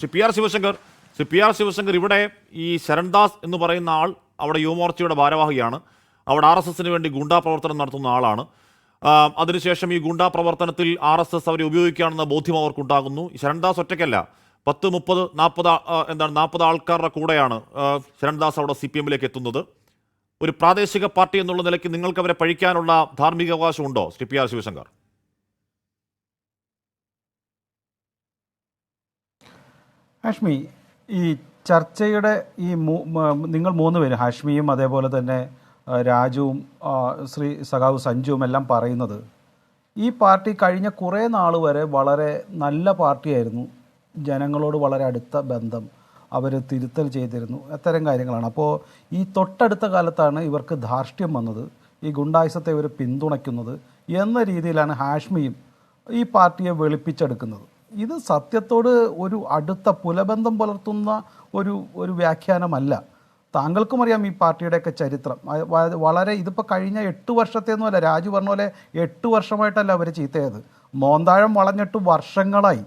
Shri P R Shivshankar Shri P R Shivshankar ഇവിടെ ഈ ശരൺദാസ് എന്ന് പറയുന്ന ആൾ അവിടെ യുവമോർച്ചയുടെ ഭാരവാഹിയാണ്. അവിടെ ആർ എസ് എസിന് വേണ്ടി ഗുണ്ടാ പ്രവർത്തനം നടത്തുന്ന ആളാണ്. അതിനുശേഷം ഈ ഗുണ്ടാ പ്രവർത്തനത്തിൽ ആർ എസ് എസ് അവരെ ഉപയോഗിക്കുകയാണെന്ന ബോധ്യം അവർക്കുണ്ടാകുന്നു. ശരൺദാസ് ഒറ്റയ്ക്കല്ല. പത്ത് മുപ്പത് നാൽപ്പത് എന്താണ് നാൽപ്പത് ആൾക്കാരുടെ കൂടെയാണ് ശരൺദാസ് അവിടെ സി പി എമ്മിലേക്ക് എത്തുന്നത്. ഒരു പ്രാദേശിക പാർട്ടി എന്നുള്ള നിലയ്ക്ക് നിങ്ങൾക്ക് അവരെ പഴിക്കാനുള്ള ധാർമ്മിക അവകാശമുണ്ടോ ശ്രീ പി ആർ ശിവശങ്കർ? ഹാഷ്മി ഈ ചർച്ചയുടെ ഈ നിങ്ങൾ മൂന്ന് പേര് ഹാഷ്മിയും അതേപോലെ തന്നെ രാജുവും ശ്രീ സഖാവ് സഞ്ജുവും എല്ലാം പറയുന്നത് ഈ പാർട്ടി കഴിഞ്ഞ കുറേ നാൾ വരെ വളരെ നല്ല പാർട്ടിയായിരുന്നു. ജനങ്ങളോട് വളരെ അടുത്ത ബന്ധം അവർ തിരുത്തൽ ചെയ്തിരുന്നു. അത്തരം കാര്യങ്ങളാണ്. അപ്പോൾ ഈ തൊട്ടടുത്ത കാലത്താണ് ഇവർക്ക് ധാർഷ്ട്യം വന്നത്. ഈ ഗുണ്ടായുസത്തെ ഇവർ പിന്തുണയ്ക്കുന്നത് എന്ന രീതിയിലാണ് ഹാഷ്മിയും ഈ പാർട്ടിയെ വെളുപ്പിച്ചെടുക്കുന്നത്. ഇത് സത്യത്തോട് ഒരു അടുത്ത പുലബന്ധം പുലർത്തുന്ന ഒരു ഒരു വ്യാഖ്യാനമല്ല. താങ്കൾക്കും അറിയാം ഈ പാർട്ടിയുടെയൊക്കെ ചരിത്രം. വളരെ ഇതിപ്പോൾ കഴിഞ്ഞ എട്ട് വർഷത്തേന്നുമല്ല രാജു പറഞ്ഞ പോലെ എട്ട് വർഷമായിട്ടല്ല അവർ ചീത്തയത്. മോന്താഴം വളഞ്ഞിട്ട് വർഷങ്ങളായി.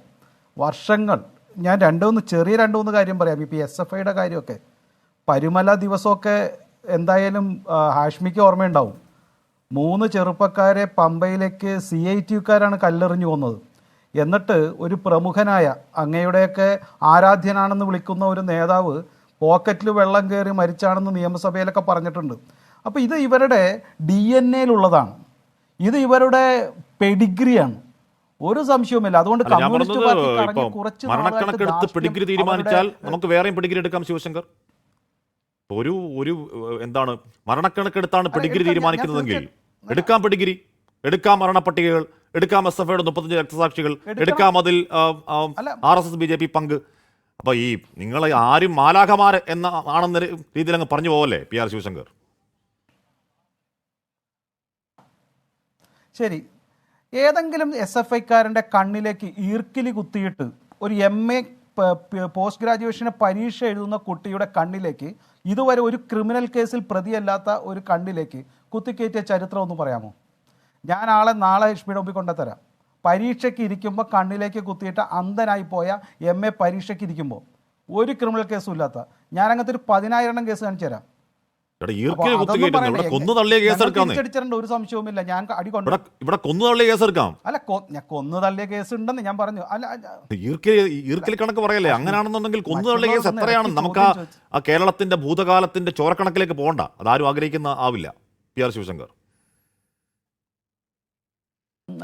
വർഷങ്ങൾ. ഞാൻ രണ്ട് മൂന്ന് ചെറിയ രണ്ട് മൂന്ന് കാര്യം പറയാം. ഇപ്പോൾ എസ് എഫ് ഐയുടെ കാര്യമൊക്കെ. പരുമല ദിവസമൊക്കെ എന്തായാലും ഹാഷ്മിക്ക് ഓർമ്മയുണ്ടാവും. മൂന്ന് ചെറുപ്പക്കാരെ പമ്പയിലേക്ക് സി ഐ ടിക്കാരാണ് കല്ലെറിഞ്ഞു കൊന്നത് എന്നിട്ട് ഒരു പ്രമുഖനായ അങ്ങയുടെയൊക്കെ ആരാധ്യനാണെന്ന് വിളിക്കുന്ന ഒരു നേതാവ് പോക്കറ്റിൽ വെള്ളം കയറി മരിച്ചാണെന്ന് നിയമസഭയിലൊക്കെ പറഞ്ഞിട്ടുണ്ട്. അപ്പോൾ ഇത് ഇവരുടെ ഡി എൻ എയിലുള്ളതാണ്. ഇത് ഇവരുടെ പെഡിഗ്രിയാണ്. ഒരു സംശയവുമില്ല. അതുകൊണ്ട് കമ്മ്യൂണിസ്റ്റ് പാർട്ടി കുറച്ച് മരണക്കണക്കെടുത്ത് പെഡിഗ്രി തീരുമാനിച്ചാൽ നമുക്ക് വേറെയും പെഡിഗ്രി എടുക്കാം ശിവശങ്കർ. ഒരു ഒരു എന്താണ് മരണക്കണക്കെടുത്താണ് പെഡിഗ്രി തീരുമാനിക്കുന്നതെങ്കിൽ എടുക്കാം പെഡിഗ്രി. എടുക്കാം മരണപ്പട്ടികകൾ എടുക്കാം എസ് എഫ് ഐയുടെ മുപ്പത്തഞ്ച് രക്തസാക്ഷികൾ എടുക്കാം. അതിൽ. R S S B J P പങ്ക്. അപ്പൊ ഈ നിങ്ങൾ ആരും മാലാഖമാർ എന്ന ആണെന്ന രീതിയിൽ അങ്ങ് പറഞ്ഞു പോവല്ലേ പി ആർ ശിവശങ്കർ? ശരി. ഏതെങ്കിലും എസ് എഫ് ഐക്കാരന്റെ കണ്ണിലേക്ക് ഈർക്കിലി കുത്തിയിട്ട് ഒരു എം എ പോസ്റ്റ് ഗ്രാജുവേഷന് പരീക്ഷ എഴുതുന്ന കുട്ടിയുടെ കണ്ണിലേക്ക് ഇതുവരെ ഒരു ക്രിമിനൽ കേസിൽ പ്രതിയല്ലാത്ത ഒരു കണ്ണിലേക്ക് കുത്തിക്കയറ്റിയ ചരിത്രം ഒന്ന് പറയാമോ? ഞാൻ ആളെ നാളെ ലക്ഷ്മിയുടെ മുമ്പിൽ കൊണ്ടുത്തരാം. പരീക്ഷയ്ക്ക് ഇരിക്കുമ്പോൾ കണ്ണിലേക്ക് കുത്തിയിട്ട് അന്ധനായി പോയ എം. എ. പരീക്ഷയ്ക്ക് ഇരിക്കുമ്പോൾ ഒരു ക്രിമിനൽ കേസും ഇല്ലാത്ത. ഞാൻ അങ്ങനത്തെ ഒരു പതിനായിരം കേസ് കാണിച്ചു തരാം. ഒരു സംശയവുമില്ല. ഞാൻ അടി കൊണ്ട് ഇവിടെ കൊന്നു തള്ളിയ കേസ് എടുക്കാം. അല്ല ഞാൻ കൊന്നു തള്ളിയ കേസ് ഉണ്ടെന്ന് ഞാൻ പറഞ്ഞു. അല്ല കണക്ക് പറയല്ലേ? അങ്ങനെയാണെന്നുണ്ടെങ്കിൽ കൊന്നു തള്ളിയ കേസ് എത്രയാണ് നമുക്ക് ആ കേരളത്തിന്റെ ഭൂതകാലത്തിന്റെ ചോരക്കണക്കിലേക്ക് പോകണ്ട. അതാരും ആഗ്രഹിക്കുന്ന ആവില്ല. പി. ആർ. ശിവശങ്കർ.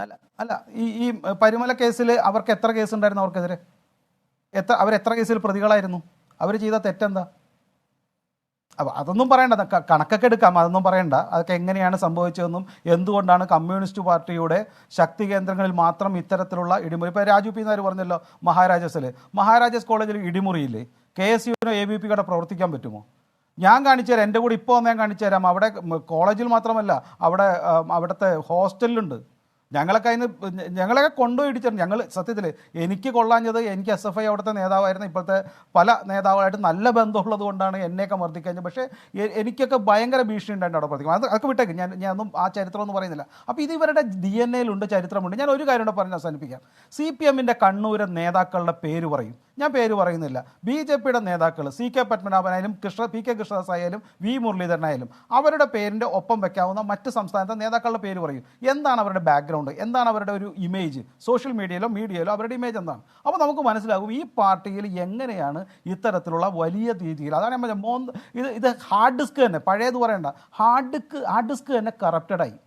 അല്ല അല്ല ഈ ഈ പരുമല കേസിൽ അവർക്ക് എത്ര കേസ് ഉണ്ടായിരുന്നു അവർക്കെതിരെ? എത്ര അവർ എത്ര കേസിൽ പ്രതികളായിരുന്നു? അവർ ചെയ്ത തെറ്റെന്താ? അപ്പോൾ അതൊന്നും പറയണ്ട കണക്കൊക്കെ എടുക്കാം അതൊന്നും പറയണ്ട. അതൊക്കെ എങ്ങനെയാണ് സംഭവിച്ചതെന്നും എന്തുകൊണ്ടാണ് കമ്മ്യൂണിസ്റ്റ് പാർട്ടിയുടെ ശക്തി കേന്ദ്രങ്ങളിൽ മാത്രം ഇത്തരത്തിലുള്ള ഇടിമുറി? ഇപ്പോൾ രാജു പി നായർ പറഞ്ഞല്ലോ മഹാരാജസിൽ മഹാരാജാസ് കോളേജിൽ ഇടിമുറിയില്ലേ? കെ എസ് യുവിനോ എ ബി പി കൂടെ പ്രവർത്തിക്കാൻ പറ്റുമോ? ഞാൻ കാണിച്ചു തരാം എന്റെ കൂടെ ഇപ്പോൾ ഒന്ന് ഞാൻ കാണിച്ചു തരാം. അവിടെ കോളേജിൽ മാത്രമല്ല അവിടെ അവിടുത്തെ ഹോസ്റ്റലിലുണ്ട്. ഞങ്ങളൊക്കെ അതിന് ഞങ്ങളൊക്കെ കൊണ്ടുപോയി ഇടിച്ചിട്ടുണ്ട്. ഞങ്ങൾ സത്യത്തിൽ എനിക്ക് കൊള്ളാഞ്ഞത് എനിക്ക് എസ് എഫ് ഐ അവിടുത്തെ നേതാവായിരുന്നു ഇപ്പോഴത്തെ പല നേതാവായിട്ട് നല്ല ബന്ധമുള്ളത് കൊണ്ടാണ് എന്നെയൊക്കെ മർദ്ദിക്കഴിഞ്ഞത് പക്ഷേ എനിക്കൊക്കെ ഭയങ്കര ഭീഷണി ഉണ്ടായിരുന്നു അവിടെ പ്രവർത്തിക്കും അത് അതൊക്കെ വിട്ടേക്ക്. ഞാൻ ഞാനൊന്നും ആ ചരിത്രമൊന്നും പറയുന്നില്ല. അപ്പോൾ ഇത് ഇവരുടെ ഡി എൻ എയിലുണ്ട് ചരിത്രമുണ്ട്. ഞാൻ ഒരു കാര്യം കൂടെ പറഞ്ഞ് അവസാനിപ്പിക്കാം. സി പി എമ്മിന്റെ കണ്ണൂരെ നേതാക്കളുടെ പേര് പറയും. ഞാൻ പേര് പറയുന്നില്ല. ബി ജെ പിയുടെ നേതാക്കൾ സി കെ പത്മനാഭനായാലും കൃഷ്ണ പി കെ കൃഷ്ണദാസ് ആയാലും വി മുരളീധരനായാലും അവരുടെ പേരിന്റെ ഒപ്പം വെക്കാവുന്ന മറ്റ് സംസ്ഥാനത്തെ നേതാക്കളുടെ പേര് പറയും. എന്താണ് അവരുടെ ബാക്ക്ഗ്രൗണ്ട് എന്താണ് അവരുടെ ഒരു ഇമേജ് സോഷ്യൽ മീഡിയയിലോ മീഡിയയിലോ അവരുടെ ഇമേജ് എന്താണ്? അപ്പോൾ നമുക്ക് മനസ്സിലാകും ഈ പാർട്ടിയിൽ എങ്ങനെയാണ് ഇത്തരത്തിലുള്ള വലിയ രീതിയിൽ അതാണ് നമ്മൾ മോന്ത് ഇത് ഇത് ഹാർഡ് ഡിസ്ക് തന്നെ പഴയത് പറയണ്ട ഹാർഡ് ഡിസ്ക് ഹാർഡ് ഡിസ്ക് തന്നെ കറപ്റ്റഡായി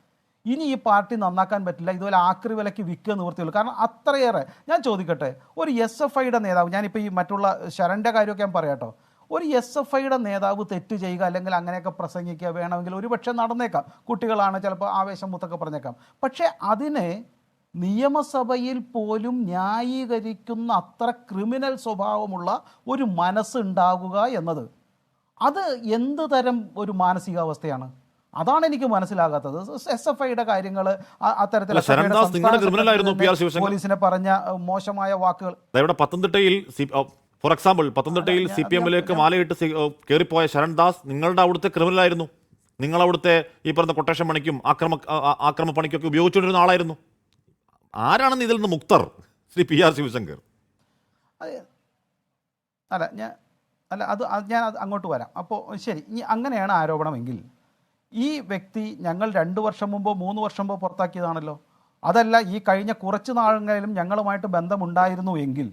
ഇനി ഈ പാർട്ടി നന്നാക്കാൻ പറ്റില്ല ഇതുപോലെ ആക്രി വിലയ്ക്ക് വിൽക്കുക നിവൃത്തിയുള്ളൂ. കാരണം അത്രയേറെ ഞാൻ ചോദിക്കട്ടെ ഒരു എസ് എഫ് ഐയുടെ നേതാവ് ഞാനിപ്പോൾ ഈ മറ്റുള്ള ശരണിന്റെ കാര്യമൊക്കെ ഞാൻ പറയാട്ടോ ഒരു എസ് എഫ് ഐയുടെ നേതാവ് തെറ്റ് ചെയ്യുക അല്ലെങ്കിൽ അങ്ങനെയൊക്കെ പ്രസംഗിക്കുക വേണമെങ്കിൽ ഒരുപക്ഷെ നടന്നേക്കാം. കുട്ടികളാണ് ചിലപ്പോൾ ആവേശം മുത്തൊക്കെ പറഞ്ഞേക്കാം. പക്ഷേ അതിനെ നിയമസഭയിൽ പോലും ന്യായീകരിക്കുന്ന അത്ര ക്രിമിനൽ സ്വഭാവമുള്ള ഒരു മനസ്സുണ്ടാകുക എന്നത് അത് എന്ത് തരം ഒരു മാനസികാവസ്ഥയാണ്? അതാണ് എനിക്ക് മനസ്സിലാകാത്തത്. എസ് എഫ് ഐയുടെ കാര്യങ്ങൾ അത്തരത്തിൽ. പോലീസിനെ പറഞ്ഞ മോശമായ വാക്കുകൾ. പത്തനംതിട്ടയിൽ ഫോർ എക്സാമ്പിൾ പത്തനംതിട്ടയിൽ സി പി എമ്മിലേക്ക് മാലയിട്ട് കയറിപ്പോയ ശരൺദാസ് നിങ്ങളുടെ അവിടുത്തെ ക്രിമിനലായിരുന്നു നിങ്ങൾ അവിടുത്തെ ഈ പറഞ്ഞ കൊട്ടേഷൻ പണിക്കും ആക്രമ ആക്രമ പണിക്കൊക്കെ ഉപയോഗിച്ചുകൊണ്ടിരുന്ന ആളായിരുന്നു. ആരാണെന്ന് ഇതിൽ നിന്ന് Mukhtar? Shri P R Shivshankar. അതെ അല്ല ഞാൻ അല്ല അത് അത് ഞാൻ അത് അങ്ങോട്ട് വരാം. അപ്പോൾ ശരി ഇനി അങ്ങനെയാണ് ആരോപണമെങ്കിൽ ഈ വ്യക്തി ഞങ്ങൾ രണ്ട് വർഷം മുമ്പോ മൂന്ന് വർഷം മുമ്പോ പുറത്താക്കിയതാണല്ലോ. അതല്ല ഈ കഴിഞ്ഞ കുറച്ച് നാളുകളിലും ഞങ്ങളുമായിട്ട് ബന്ധമുണ്ടായിരുന്നു എങ്കിൽ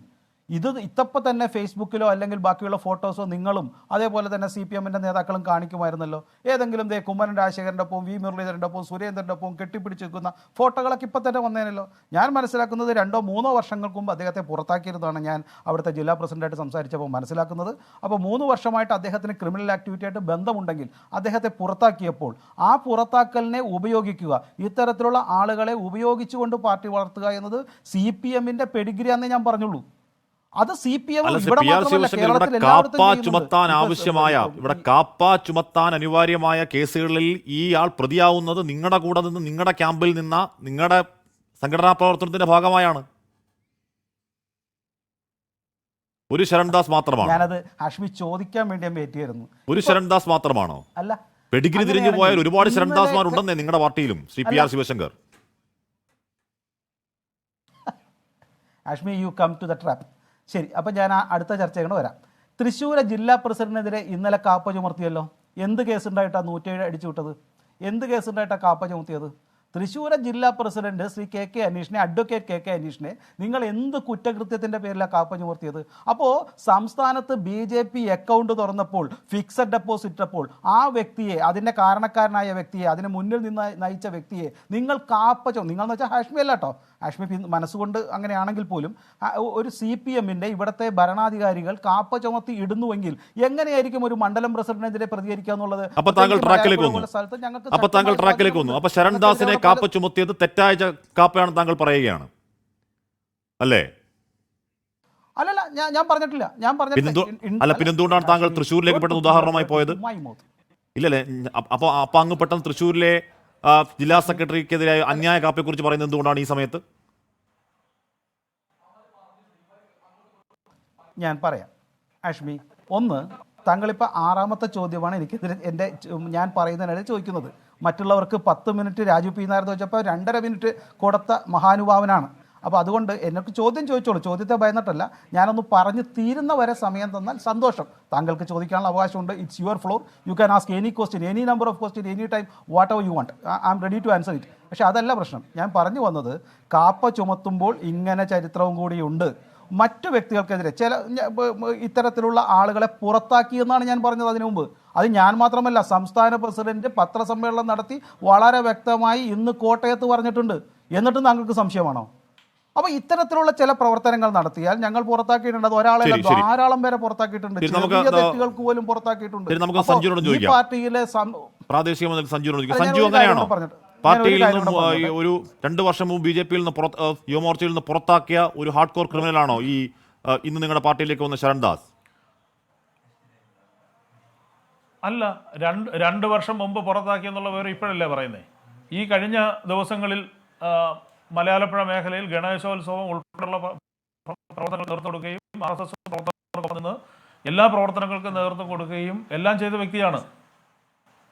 ഇത് ഇത്തപ്പം തന്നെ ഫേസ്ബുക്കിലോ അല്ലെങ്കിൽ ബാക്കിയുള്ള ഫോട്ടോസോ നിങ്ങളും അതേപോലെ തന്നെ സി പി എമ്മിന്റെ നേതാക്കളും കാണിക്കുമായിരുന്നല്ലോ. ഏതെങ്കിലും ദേ കുമ്മനൻ രാജശേഖരന്റെ ഒപ്പം വി മുരളീധരന്റെ ഒപ്പം സുരേന്ദ്രന്റെ ഒപ്പം കെട്ടിപ്പിടിച്ച് നിൽക്കുന്ന ഫോട്ടോകളൊക്കെ ഇപ്പം തന്നെ വന്നേനല്ലോ. ഞാൻ മനസ്സിലാക്കുന്നത് രണ്ടോ മൂന്നോ വർഷങ്ങൾക്ക് മുമ്പ് അദ്ദേഹത്തെ പുറത്താക്കിയിരുന്നതാണ് ഞാൻ അവിടുത്തെ ജില്ലാ പ്രസിഡന്റായിട്ട് സംസാരിച്ചപ്പോൾ മനസ്സിലാക്കുന്നത്. അപ്പോൾ മൂന്ന് വർഷമായിട്ട് അദ്ദേഹത്തിന് ക്രിമിനൽ ആക്ടിവിറ്റിയായിട്ട് ബന്ധമുണ്ടെങ്കിൽ അദ്ദേഹത്തെ പുറത്താക്കിയപ്പോൾ ആ പുറത്താക്കലിനെ ഉപയോഗിക്കുക ഇത്തരത്തിലുള്ള ആളുകളെ ഉപയോഗിച്ചുകൊണ്ട് പാർട്ടി വളർത്തുക എന്നത് സി പി എമ്മിന്റെ പെഡിഗ്രിയാന്നേ ഞാൻ പറഞ്ഞുള്ളൂ. അത് സി പി എം ഇവിടെ കാപ്പ ചുമത്താൻ ആവശ്യമായ ഇവിടെ കാപ്പ ചുമത്താൻ അനിവാര്യമായ കേസുകളിൽ ഈ ആൾ പ്രതിയാവുന്നത് നിങ്ങളുടെ കൂടെ നിന്ന് നിങ്ങളുടെ ക്യാമ്പിൽ നിന്ന നിങ്ങളുടെ സംഘടനാ പ്രവർത്തനത്തിന്റെ ഭാഗമായാണ്. ഒരു ശരൺദാസ് മാത്രമാണ്? ഞാനത് ഹാഷ്മി ചോദിക്കാൻ വേണ്ടി ഞാൻ വെയിറ്റ് ഒരു ശരൺദാസ് മാത്രമാണോ? അല്ല പെഡിഗ്രി തിരിഞ്ഞു പോയാൽ ഒരുപാട് ശരൺദാസ്മാർ ശരൺദാസ്മാരുണ്ടെന്നേ നിങ്ങളുടെ പാർട്ടിയിലും Shri P R Shivshankar. Hashmi you come to the trap ശരി അപ്പം ഞാൻ ആ അടുത്ത ചർച്ചകൾ വരാം. തൃശ്ശൂർ ജില്ലാ പ്രസിഡന്റിനെതിരെ ഇന്നലെ കാപ്പ ചുമർത്തിയല്ലോ? എന്ത് കേസുണ്ടായിട്ടാണ് നൂറ്റേഴ് അടിച്ചു വിട്ടത്? എന്ത് കേസുണ്ടായിട്ടാണ് കാപ്പ ചുമത്തിയത് തൃശ്ശൂർ ജില്ലാ പ്രസിഡന്റ് ശ്രീ കെ കെ അനീഷിനെ അഡ്വക്കേറ്റ് കെ കെ അനീഷിനെ നിങ്ങൾ എന്ത് കുറ്റകൃത്യത്തിന്റെ പേരിലാണ് കാപ്പ ചുമർത്തിയത് അപ്പോൾ സംസ്ഥാനത്ത് ബി ജെ പി അക്കൗണ്ട് തുറന്നപ്പോൾ ഫിക്സഡ് ഡെപ്പോസിറ്റ് ഇട്ടപ്പോൾ ആ വ്യക്തിയെ അതിന്റെ കാരണക്കാരനായ വ്യക്തിയെ അതിന് മുന്നിൽ നിന്ന് നയിച്ച വ്യക്തിയെ നിങ്ങൾ കാപ്പ ചുമ നിങ്ങൾ എന്ന് വെച്ചാൽ ഹാഷ്മി അല്ല കേട്ടോ ഹാഷ്മി മനസ്സുകൊണ്ട് അങ്ങനെയാണെങ്കിൽ പോലും ഒരു സി പി എമ്മിന്റെ ഇവിടുത്തെ ഭരണാധികാരികൾ കാപ്പ ചുമത്തി ഇടുന്നുവെങ്കിൽ എങ്ങനെയായിരിക്കും ഒരു മണ്ഡലം പ്രസിഡന്റിനെതിരെ പ്രതികരിക്കുക എന്നുള്ളത് അപ്പൊ താങ്കൾ ട്രാക്കിലേക്ക് വന്നു. ഞങ്ങൾക്ക് താങ്കൾ ട്രാക്കിലേക്ക് വന്നു. അപ്പോൾ ശരൺദാസിനെ കാപ്പ ചുമത്തിയത് തെറ്റായ കാപ്പയാണ് താങ്കൾ പറയുകയാണ്. അല്ലേ? അല്ലല്ല ഞാൻ ഞാൻ പറഞ്ഞിട്ടില്ല. ഞാൻ പറഞ്ഞിട്ടില്ല. അല്ല പിന്നെന്തുകൊണ്ടാണ് താങ്കൾ തൃശ്ശൂരിലേക്ക് പെട്ടെന്ന് ഉദാഹരണമായി പോയത്. ഇല്ലല്ലേ അപ്പൊ അപ്പൊ അങ്ങ് പെട്ടെന്ന് തൃശ്ശൂരിലെ ജില്ലാ സെക്രട്ടറിക്കെതിരായ അന്യായ കാപ്പയെ കുറിച്ച് പറയുന്നത് എന്തുകൊണ്ടാണ് ഈ സമയത്ത്? ഞാൻ പറയാം. ആഷ്മി ഒന്ന് താങ്കളിപ്പോൾ ആറാമത്തെ ചോദ്യമാണ് എനിക്ക് എന്റെ ഞാൻ പറയുന്നതിനിടെ ചോദിക്കുന്നത്. മറ്റുള്ളവർക്ക് പത്ത് മിനിറ്റ് രാജു പി നായർ ചോദിച്ചപ്പോൾ രണ്ടര മിനിറ്റ് കൊടുത്ത മഹാനുഭാവനാണ്. അപ്പോൾ അതുകൊണ്ട് എന്നൊക്കെ ചോദ്യം ചോദിച്ചോളൂ. ചോദ്യത്തെ ഭയന്നിട്ടല്ല. ഞാനൊന്ന് പറഞ്ഞു തീരുന്ന വരെ സമയം തന്നാൽ സന്തോഷം. താങ്കൾക്ക് ചോദിക്കാനുള്ള അവകാശമുണ്ട്. It's your floor you can ask any question any number of question any time whatever you want I am ready to answer it പക്ഷേ അതല്ല പ്രശ്നം. ഞാൻ പറഞ്ഞു വന്നത് കാപ്പ ചുമത്തുമ്പോൾ ഇങ്ങനെ ചരിത്രവും കൂടിയുണ്ട് മറ്റു വ്യക്തികൾക്കെതിരെ ചില ഇത്തരത്തിലുള്ള ആളുകളെ പുറത്താക്കിയെന്നാണ് ഞാൻ പറഞ്ഞത് അതിനു മുമ്പ്. അത് ഞാൻ മാത്രമല്ല സംസ്ഥാന പ്രസിഡന്റ് പത്രസമ്മേളനം നടത്തി വളരെ വ്യക്തമായി ഇന്ന് കോട്ടയത്ത് പറഞ്ഞിട്ടുണ്ട്. എന്നിട്ടും താങ്കൾക്ക് സംശയമാണോ? അപ്പൊ ഇത്തരത്തിലുള്ള ചില പ്രവർത്തനങ്ങൾ നടത്തിയാൽ ഞങ്ങൾ പുറത്താക്കിയിട്ടുണ്ട്. അത് ഒരാളെ. ധാരാളം പേരെ പുറത്താക്കിയിട്ടുണ്ട്. ചെറിയ തെറ്റുകൾക്ക് പോലും പുറത്താക്കിയിട്ടുണ്ട്. ഈ പാർട്ടിയിലെ പ്രാദേശിക സഞ്ജു അങ്ങനെയാണോ? പറഞ്ഞിട്ട്. പാർട്ടിയിൽ നിന്നും. ഒരു രണ്ട് വർഷം മുമ്പ് ബി ജെ പിയിൽ നിന്ന് പുറത്ത് യുവമോർച്ചയിൽ നിന്ന് പുറത്താക്കിയ ഒരു ഹാർഡ് കോർ ക്രിമിനലാണോ ഈ ഇന്ന് നിങ്ങളുടെ പാർട്ടിയിലേക്ക് വന്ന ശരൺദാസ്? അല്ല രണ്ട് രണ്ട് വർഷം മുമ്പ് പുറത്താക്കി എന്നുള്ള വിവരം ഇപ്പോഴല്ലേ പറയുന്നത് ഈ കഴിഞ്ഞ ദിവസങ്ങളിൽ മലയാളപ്പുഴ മേഖലയിൽ ഗണേശോത്സവം ഉൾപ്പെടെയുള്ള പ്ര- പ്ര- പ്രവർത്തനങ്ങൾ നേതൃത്വം കൊടുക്കുകയും ആർ എസ് എസ് പ്രവർത്തനങ്ങൾ നിന്ന് എല്ലാ പ്രവർത്തനങ്ങൾക്കും നേതൃത്വം കൊടുക്കുകയും എല്ലാം ചെയ്ത വ്യക്തിയാണ്.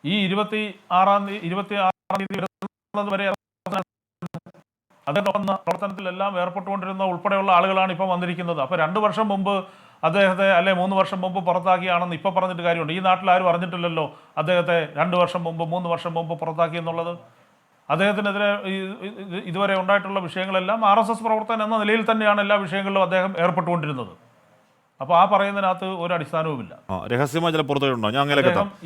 ഈ ഇരുപത്തി ആറാം തീയതി ഇരുപത്തി ആറാം തീയതി വരെ അദ്ദേഹം പ്രവർത്തനത്തിലെല്ലാം ഏർപ്പെട്ടുകൊണ്ടിരുന്ന ഉൾപ്പെടെയുള്ള ആളുകളാണ് ഇപ്പം വന്നിരിക്കുന്നത്. അപ്പോൾ രണ്ട് വർഷം മുമ്പ് അദ്ദേഹത്തെ അല്ലെ മൂന്ന് വർഷം മുമ്പ് പുറത്താക്കിയാണെന്ന് ഇപ്പോൾ പറഞ്ഞിട്ട് കാര്യമുണ്ട്. ഈ നാട്ടിൽ ആരും അറിഞ്ഞിട്ടില്ലല്ലോ അദ്ദേഹത്തെ രണ്ട് വർഷം മുമ്പ് മൂന്ന് വർഷം മുമ്പ് പുറത്താക്കി എന്നുള്ളത്. അദ്ദേഹത്തിനെതിരെ ഇതുവരെ ഉണ്ടായിട്ടുള്ള വിഷയങ്ങളെല്ലാം ആർ എസ് എസ് പ്രവർത്തനം എന്ന നിലയിൽ തന്നെയാണ് എല്ലാ വിഷയങ്ങളിലും അദ്ദേഹം ഏർപ്പെട്ടുകൊണ്ടിരുന്നത്. അപ്പോൾ ആ പറയുന്നതിനകത്ത് ഒരു അടിസ്ഥാനവുമില്ല. രഹസ്യമായി ചില പുറത്തുണ്ടോ ഞാൻ അങ്ങനെ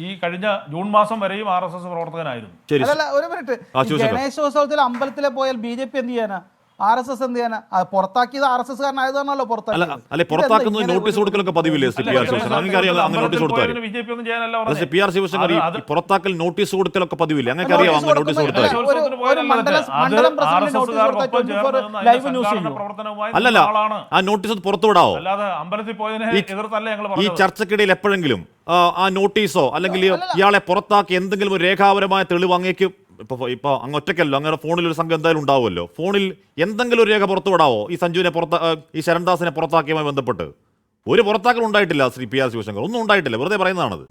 ഈ കഴിഞ്ഞ ജൂൺ മാസം വരെയും ആർ എസ് എസ് പ്രവർത്തകനായിരുന്നു. അല്ലല്ല ഒരു മിനിറ്റ്. ഗണേശോത്സവത്തിൽ അമ്പലത്തിലെ പോയാൽ ബി ജെ പി എന്ത് ചെയ്യാനാ? ആർ എസ് എസ് എന്ത് ചെയ്യാനാ? ആ, പുറത്താക്കിയത് ആർ എസ് എസ് കാരനായതാണല്ലോ അല്ല പുറത്താക്കിയത് അല്ലെ പുറത്താക്കുന്നത് നോട്ടീസ് കൊടുക്കലൊക്കെ പതിവില്ലേ സി പി ആർ ശിവശങ്കർ അങ്ങനെ അറിയാം അങ്ങനെ നോട്ടീസ് കൊടുത്താൽ പി ആർ ശിവശങ്കർ പുറത്താക്കൽ നോട്ടീസ് കൊടുക്കലൊക്കെ പതിവില്ലേ? അങ്ങനെ അറിയാം അങ്ങനെ നോട്ടീസ് കൊടുത്താൽ. ഒരു- ഒരു- ഒരു മണ്ഡലം- മണ്ഡലം പ്രസിഡന്റ് നോട്ടീസ് കൊടുത്താൽ 24 ലൈവ് അല്ലല്ല ആ നോട്ടീസ് ഒന്ന് പുറത്തുവിടാവോ അല്ലാതെ അമ്പലത്തിൽ പോയതിനെ ഈ- എതിർത്തല്ല ഞങ്ങൾ ഈ ചർച്ചക്കിടയിൽ എപ്പോഴെങ്കിലും ആ, ആ നോട്ടീസോ അല്ലെങ്കിൽ ഇയാളെ പുറത്താക്കി എന്തെങ്കിലും ഒരു രേഖാപരമായ തെളിവ് അങ്ങേക്ക് ഇപ്പൊ ഇപ്പോൾ അങ്ങ് ഒറ്റയ്ക്കല്ലോ അങ്ങനെ ഫോണിൽ ഒരു സംഘം എന്തായാലും ഉണ്ടാവുമല്ലോ. ഫോണിൽ എന്തെങ്കിലും ഒരു രേഖ പുറത്തുവിടാവോ ഈ സഞ്ജുവിനെ പുറത്ത ഈ ശരൺദാസിനെ പുറത്താക്കിയുമായി ബന്ധപ്പെട്ട്. ഒരു പുറത്താക്കൽ ഉണ്ടായിട്ടില്ല ശ്രീ പി ആർ ശിവശങ്കർ. ഒന്നും ഉണ്ടായിട്ടില്ല. വെറുതെ പറയുന്നതാണത്.